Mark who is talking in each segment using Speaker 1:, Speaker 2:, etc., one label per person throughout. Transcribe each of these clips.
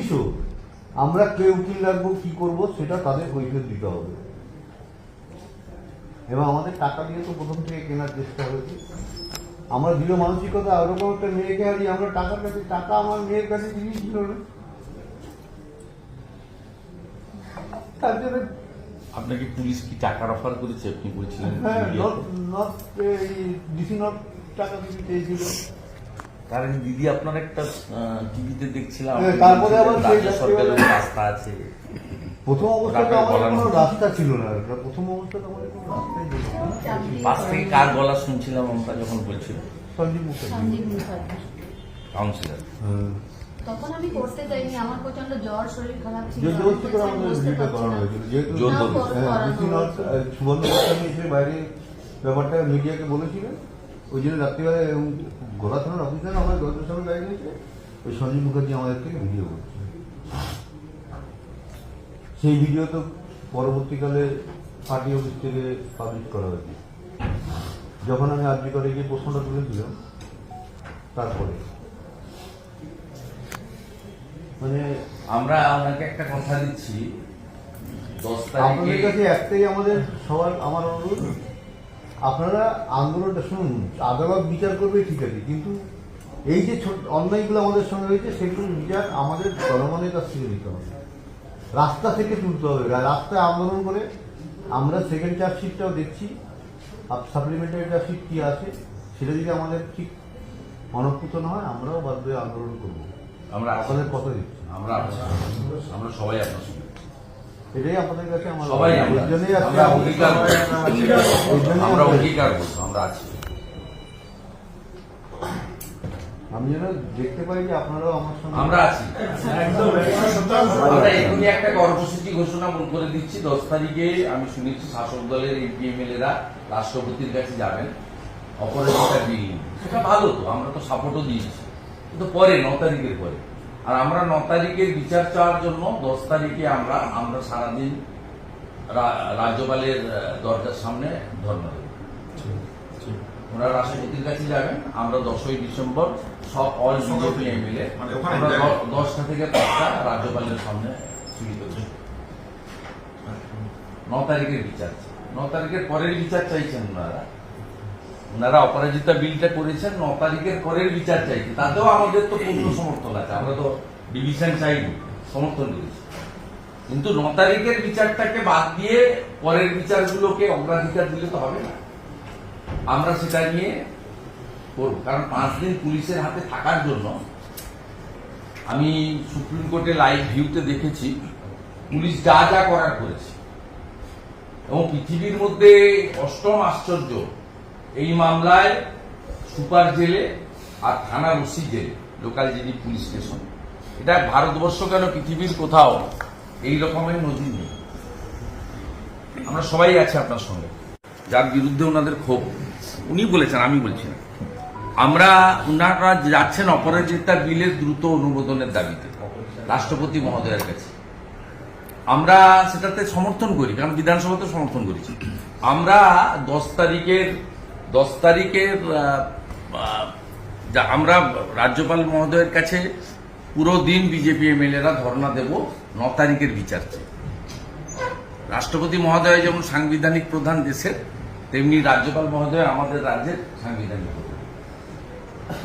Speaker 1: কিছু? আমরা কে উকিল রাখব কি করব সেটা তাদের কৈফিয়ত দিতে হবে। এবং আমাদের টাকা দিয়ে তো প্রথম থেকে কেনার চেষ্টা হয়েছে। আমরা দৃঢ় মানসিকতা ওরকম একটা মেয়েকে হারিয়ে আমরা টাকার কাছে টাকা আমার মেয়ের কাছে জিনিস ছিল না। তার জন্য
Speaker 2: আপনাকে পুলিশ কি টাকার অফার করেছে? আপনি বলছিলেন
Speaker 1: হ্যাঁ। নট নট টাকা দিতে চেয়েছিল।
Speaker 2: কারণ দিদি আপনার একটা টিভিতে দেখছিলাম
Speaker 1: হ্যাঁ, তারপরে আবার সেই
Speaker 2: সরকারের রাস্তা আছে।
Speaker 1: প্রথম অবস্থাতে
Speaker 2: টাকা
Speaker 1: আমাদের কোনো রাস্তা ছিল না। প্রথম আমাদের কোনো রাস্তাই ছিল না।
Speaker 2: পাশ থেকে কার গলা শুনছিলাম আমরা যখন বলছিল?
Speaker 1: সঞ্জীব মুখার্জি।
Speaker 3: মুখার্জি।
Speaker 2: কাউন্সিলর।
Speaker 1: হ্যাঁ।
Speaker 3: তখন আমি করতে চাইনি আমার প্রচণ্ড জ্বর শরীর খারাপ ছিল
Speaker 1: যে করে আমাদের ভিডিওটা করানো হয়েছিল। যেহেতু হ্যাঁ, সুবর্ণ গোস্বামী এসে বাইরে ব্যাপারটা মিডিয়াকে বলেছিলেন। ওই জন্য রাত্রিবেলা এবং গোলা থানার অফিসার আমার গল্পের সঙ্গে গাড়ি নিয়েছে ওই সঞ্জীব মুখার্জি আমাদেরকে ভিডিও করছে। সেই ভিডিও তো পরবর্তীকালে পার্টি অফিস থেকে পাবলিশ করা হয়েছে। যখন আমি আর্জি করে গিয়ে প্রশ্নটা তুলেছিলাম তারপরে। মানে
Speaker 2: আমরা আপনাকে একটা কথা দিচ্ছি দশ তারিখে
Speaker 1: আমাদের সবার আমার অনুরোধ আপনারা আন্দোলনটা শুনুন আদালত বিচার করবে ঠিক আছে কিন্তু এই যে ছোট অন্যায়গুলো আমাদের সঙ্গে হয়েছে সেগুলোর বিচার আমাদের জনগণের কাছ থেকে নিতে হবে। রাস্তা থেকে তুলতে হবে রাস্তায় আন্দোলন করে আমরা সেকেন্ড চার্জশিটটাও দেখছি সাপ্লিমেন্টারি চার্জশিট কি আছে সেটা যদি আমাদের ঠিক অনপ্রুত না হয় আমরাও বাধ্য আন্দোলন করব।
Speaker 2: আমরা
Speaker 1: আপনাদের কথা দিচ্ছি।
Speaker 2: আমরা। আমরা সবাই আপনার সঙ্গে।
Speaker 1: এটাই আপনাদের কাছে আমার
Speaker 2: সবাই আমরা
Speaker 1: ওই জন্যই আজকে
Speaker 2: আমরা অঙ্গীকার করছি।
Speaker 1: ওই জন্যই
Speaker 2: আমরা
Speaker 1: আমরা-
Speaker 2: অঙ্গীকার করছি আমরা আছি।
Speaker 1: আমি যেন দেখতে পাই যে আপনারাও আমার সঙ্গে
Speaker 2: আমরা আছি। আমরা এখনই একটা কর্মসূচি ঘোষণা করে দিচ্ছি। দশ তারিখে আমি শুনেছি শাসক দলের এমপি এমএলএরা রাষ্ট্রপতির কাছে যাবেন। অপরাজিতা বিল সেটা ভালো তো আমরা তো সাপোর্টও দিয়েছি। কিন্তু পরে ন তারিখের পরে। আর আমরা ন তারিখের বিচার চাওয়ার জন্য দশ তারিখে আমরা আমরা সারাদিন রাজ্যপালের দরজার সামনে ধর্ণা দেব। ওনারা রাষ্ট্রপতির কাছে যাবেন আমরা দশই ডিসেম্বর সব অল বিজেপি এমএলএ আমরা দশটা থেকে পাঁচটা রাজ্যপালের সামনে শুরু করছি ন তারিখের বিচার। ন তারিখের পরের বিচার চাইছেন ওনারা। ওনারা অপরাজিতা বিলটা করেছেন, ন তারিখের পরের বিচার চাইছে। তাতেও আমাদের তো পূর্ণ সমর্থন আছে। আমরা তো ডিভিশন চাইনি সমর্থন করেছি কিন্তু ন তারিখের বিচারটাকে বাদ দিয়ে পরের বিচারগুলোকে অগ্রাধিকার দিলে তো হবে না। আমরা সেটা নিয়ে করব। কারণ পাঁচ দিন পুলিশের হাতে থাকার জন্য আমি সুপ্রিম কোর্টে লাইভ ভিউতে দেখেছি, পুলিশ যা যা করার করেছে। এবং পৃথিবীর মধ্যে অষ্টম আশ্চর্য এই মামলায় সুপার জেলে আর থানার ওসি জেলে, লোকাল জিডি পুলিশ স্টেশন। এটা ভারতবর্ষ কেন, পৃথিবীর কোথাও এই রকমের নদী নেই। আমরা সবাই আছি আপনার সঙ্গে। যার বিরুদ্ধে ওনাদের ক্ষোভ, উনি বলেছেন, আমি বলছি না। আমরা, ওনারা যাচ্ছেন অপরাজিতা বিলের দ্রুত অনুমোদনের দাবিতে, রাষ্ট্রপতি মহোদয়ের কাছে। আমরা সেটাতে সমর্থন করি, কারণ বিধানসভাতে সমর্থন করেছি। আমরা দশ তারিখের দশ তারিখের আমরা রাজ্যপাল মহোদয়ের কাছে পুরো দিন বিজেপি এমএলএরা ধর্ণা দেব, ন তারিখের বিচার রাষ্ট্রপতি মহোদয় যেমন সাংবিধানিক প্রধান দেশের, তেমনি রাজ্যপাল মহোদয় আমাদের রাজ্যের সাংবিধানিক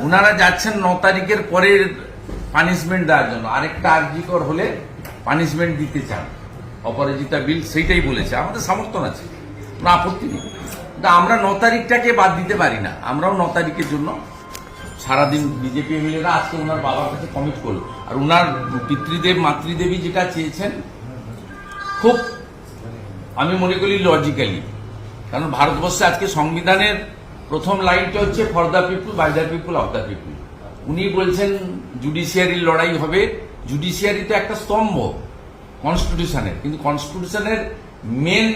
Speaker 2: ওনারা যাচ্ছেন ন তারিখের পরের পানিশমেন্ট দেওয়ার জন্য। আরেকটা আর্জিকর হলে পানিশমেন্ট দিতে চান। অপরাজিতা বিল সেইটাই বলেছে। আমাদের সমর্থন আছে। না আপত্তি নেই। আমরা ন তারিখটাকে বাদ দিতে পারি না। আমরাও ন তারিখের জন্য সারাদিন বিজেপি এমএলএরা আজকে ওনার বাবার কাছে কমিট করল। আর ওনার পিতৃদেব মাতৃদেবী যেটা চেয়েছেন, খুব আমি মনে করি লজিক্যালি কারণ ভারতবর্ষে আজকে সংবিধানের প্রথম লাইনটা হচ্ছে for the people by the people of the people উনি বলছেন জুডিশিয়ারির লড়াই হবে। জুডিশিয়ারি তো একটা স্তম্ভ কনস্টিটিউশনের কিন্তু কনস্টিটিউশনের মেন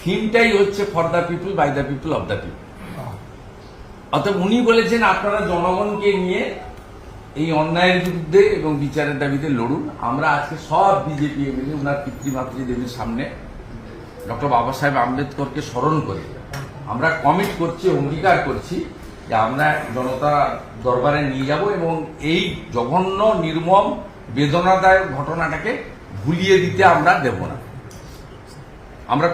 Speaker 2: থিমটাই হচ্ছে for the people by the people of the people অর্থাৎ উনি বলেছেন, আপনারা জনগণকে নিয়ে এই অন্যায়ের বিরুদ্ধে এবং বিচারের দাবিতে লড়ুন। আমরা আজকে সব বিজেপি এমএলএ ওনার পিতৃমাতৃ দেবীর সামনে ডক্টর বাবা সাহেব আম্বেদকরকে স্মরণ করে আমরা কমিট করছি, অঙ্গীকার করছি যে আমরা জনতা দরবারে নিয়ে যাব এবং এই জঘন্য, নির্মম, বেদনাদায়ক ঘটনাটাকে ভুলিয়ে দিতে আমরা দেব না। আমরা